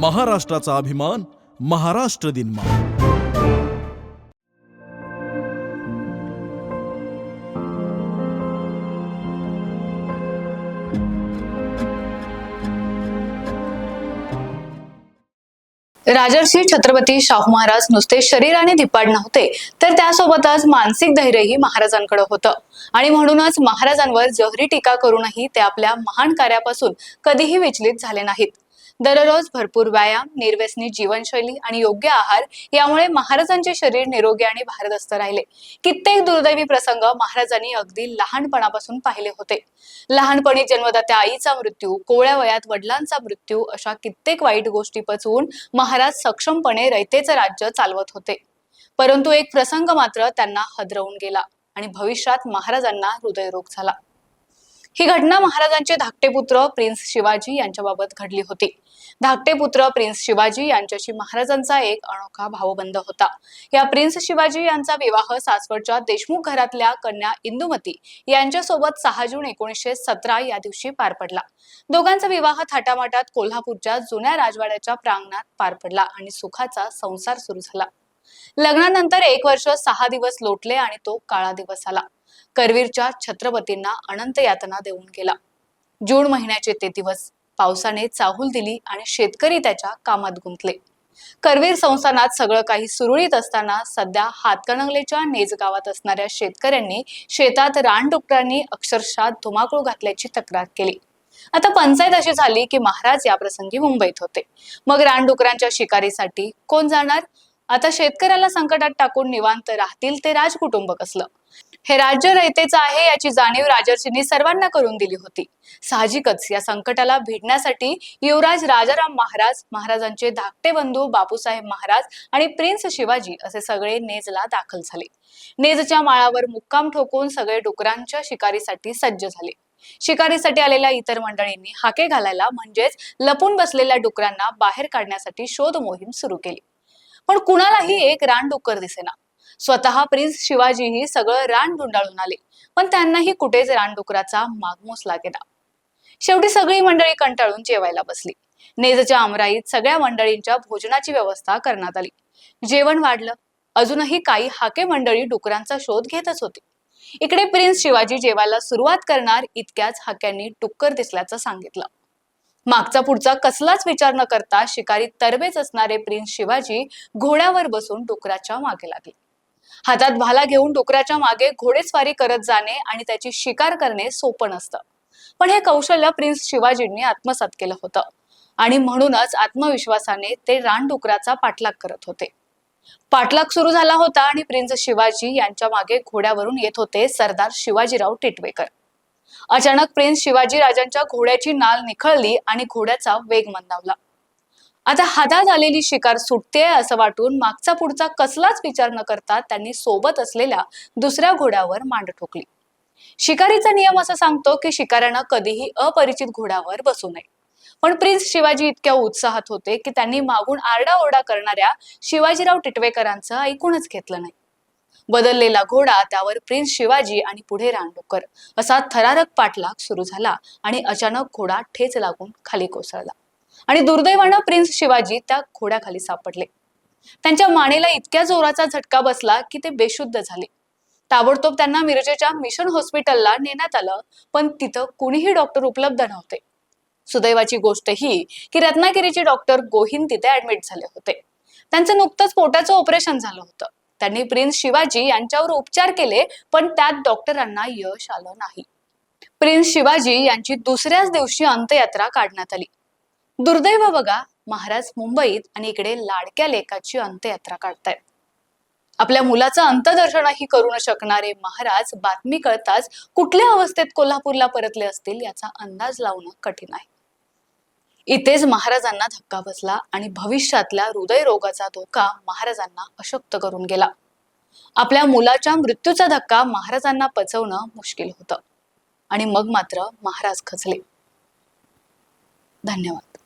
महाराष्ट्राचा अभिमान महाराष्ट्र दिनमा राजर्षी छत्रपती शाहू महाराज नुसते शरीराने धिपाड नव्हते तर त्यासोबतच मानसिक धैर्यही महाराजांकडे होतं. आणि म्हणूनच महाराजांवर जहरी टीका करूनही ते आपल्या महान कार्यापासून कधीही विचलित झाले नाहीत. दररोज भरपूर व्यायाम निर्व्यसनी जीवनशैली आणि योग्य आहार यामुळे महाराजांचे शरीर निरोगी आणि भारदस्त राहिले. कित्येक दुर्दैवी प्रसंग महाराजांनी अगदी लहानपणापासून पाहिले होते. लहानपणी जन्मदात्या आईचा मृत्यू कोवळ्या वयात वडिलांचा मृत्यू अशा कित्येक वाईट गोष्टी पचवून महाराज सक्षमपणे रयतेचं राज्य चालवत होते. परंतु एक प्रसंग मात्र त्यांना हदरवून गेला आणि भविष्यात महाराजांना हृदयरोग झाला. ही घटना महाराजांचे धाकटे पुत्र प्रिन्स शिवाजी यांच्याबाबत घडली होती. धाकटे पुत्र प्रिन्स शिवाजी यांच्याशी महाराजांचा एक अनोखा भावबंध होता. या प्रिन्स शिवाजी यांचा विवाह सासवडच्या देशमुख घरातल्या कन्या इंदुमती यांच्यासोबत सहा जून एकोणीसशे सतरा या दिवशी पार पडला. दोघांचा विवाह थाटामाटात कोल्हापूरच्या जुन्या राजवाड्याच्या प्रांगणात पार पडला आणि सुखाचा संसार सुरू झाला. लग्नानंतर एक वर्ष सहा दिवस लोटले आणि तो काळा दिवस आला. करवीरच्या छत्रपतींना अनंत यातना देऊन गेला. जून महिन्याचे ते दिवस पावसाने चाहूल दिली आणि शेतकरी त्याच्या कामात गुंतले. करवीर संस्थानात सगळं काही सुरळीत असताना सध्या हातकणंगलेच्या नेज गावात असणाऱ्या शेतकऱ्यांनी शेतात रानडुकरांनी अक्षरशः धुमाकूळ घातल्याची तक्रार केली. आता पंचायत अशी झाली की महाराज या प्रसंगी मुंबईत होते. मग रानडुकरांच्या शिकारीसाठी कोण जाणार? आता शेतकऱ्याला संकटात टाकून निवांत राहतील ते राजकुटुंब कसलं? हे राज्य रयतेचं आहे याची जाणीव राजर्षींनी सर्वांना करून दिली होती. साहजिकच या संकटाला भिडण्यासाठी युवराज राजाराम महाराज महाराजांचे धाकटे बंधू बापूसाहेब महाराज आणि प्रिन्स शिवाजी असे सगळे नेजला दाखल झाले. नेजच्या माळावर मुक्काम ठोकून सगळे डुकरांच्या शिकारीसाठी सज्ज झाले. शिकारीसाठी आलेल्या इतर मंडळींनी हाके घालायला म्हणजेच लपून बसलेल्या डुकरांना बाहेर काढण्यासाठी शोध मोहीम सुरू केली. पण कुणालाही एक रानडुकर दिसेना. स्वतः प्रिन्स शिवाजीही सगळं रान धुंडाळून आले. पण त्यांनाही कुठेच रानडुकराचा मागमूस लागेना. शेवटी सगळी मंडळी कंटाळून जेवायला बसली. नेजच्या अमराईत सगळ्या मंडळींच्या भोजनाची व्यवस्था करण्यात आली. जेवण वाढलं. अजूनही काही हाके मंडळी डुकरांचा शोध घेतच होती. इकडे प्रिन्स शिवाजी जेवायला सुरुवात करणार इतक्याच हाक्यांनी डुक्कर दिसल्याचं सांगितलं. मागचा पुढचा कसलाच विचार न करता शिकारी तरबेच असणारे प्रिन्स शिवाजी घोड्यावर बसून डुकराच्या मागे लागले. हातात भाला घेऊन डुकराच्या मागे घोडेस्वारी करत जाणे आणि त्याची शिकार करणे सोपं नसतं. पण हे कौशल्य प्रिन्स शिवाजींनी आत्मसात केलं होतं. आणि म्हणूनच आत्मविश्वासाने ते रानडुकराचा पाठलाग करत होते. पाठलाग सुरू झाला होता आणि प्रिन्स शिवाजी यांच्या मागे घोड्यावरून येत होते सरदार शिवाजीराव टिटवेकर. अचानक प्रिन्स शिवाजी राजांच्या घोड्याची नाल निखळली आणि घोड्याचा वेग मंदावला. आता हातात आलेली शिकार सुटते असं वाटून मागचा पुढचा कसलाच विचार न करता त्यांनी सोबत असलेल्या दुसऱ्या घोड्यावर मांड ठोकली. शिकारीचा नियम असा सांगतो की शिकाऱ्यानं कधीही अपरिचित घोड्यावर बसू नये. पण प्रिन्स शिवाजी इतक्या उत्साहात होते की त्यांनी मागून आरडाओरडा करणाऱ्या शिवाजीराव टिटवेकरांचं ऐकूनच घेतलं नाही. बदललेला घोडा त्यावर प्रिन्स शिवाजी आणि पुढे रानडुकर असा थरारक पाठलाग सुरू झाला आणि अचानक घोडा ठेच लागून खाली कोसळला. आणि दुर्दैवानं प्रिन्स शिवाजी त्या घोड्याखाली सापडले. त्यांच्या मानेला इतक्या जोराचा झटका बसला की ते बेशुद्ध झाले. ताबडतोब त्यांना मिरजेच्या मिशन हॉस्पिटलला नेण्यात आलं पण तिथं कुणीही डॉक्टर उपलब्ध नव्हते. सुदैवाची गोष्ट ही की रत्नागिरीचे डॉक्टर गोहिन तिथे ऍडमिट झाले होते. त्यांचं नुकतंच पोटाचं ऑपरेशन झालं होतं. त्यांनी प्रिन्स शिवाजी यांच्यावर उपचार केले पण त्यात डॉक्टरांना यश आलं नाही. प्रिन्स शिवाजी यांची दुसऱ्याच दिवशी अंत्ययात्रा काढण्यात आली. दुर्दैव बघा महाराज मुंबईत आणि इकडे लाडक्या लेकाची अंत्ययात्रा काढतायत. आपल्या मुलाचं अंतदर्शनही करू न शकणारे महाराज बातमी कळताच कुठल्या अवस्थेत कोल्हापूरला परतले असतील याचा अंदाज लावणं कठीण आहे. इथेच महाराजांना धक्का बसला आणि भविष्यातल्या हृदयरोगाचा धोका महाराजांना अशक्त करून गेला. आपल्या मुलाच्या मृत्यूचा धक्का महाराजांना पचवणं मुश्किल होतं. आणि मग मात्र महाराज खचले. धन्यवाद.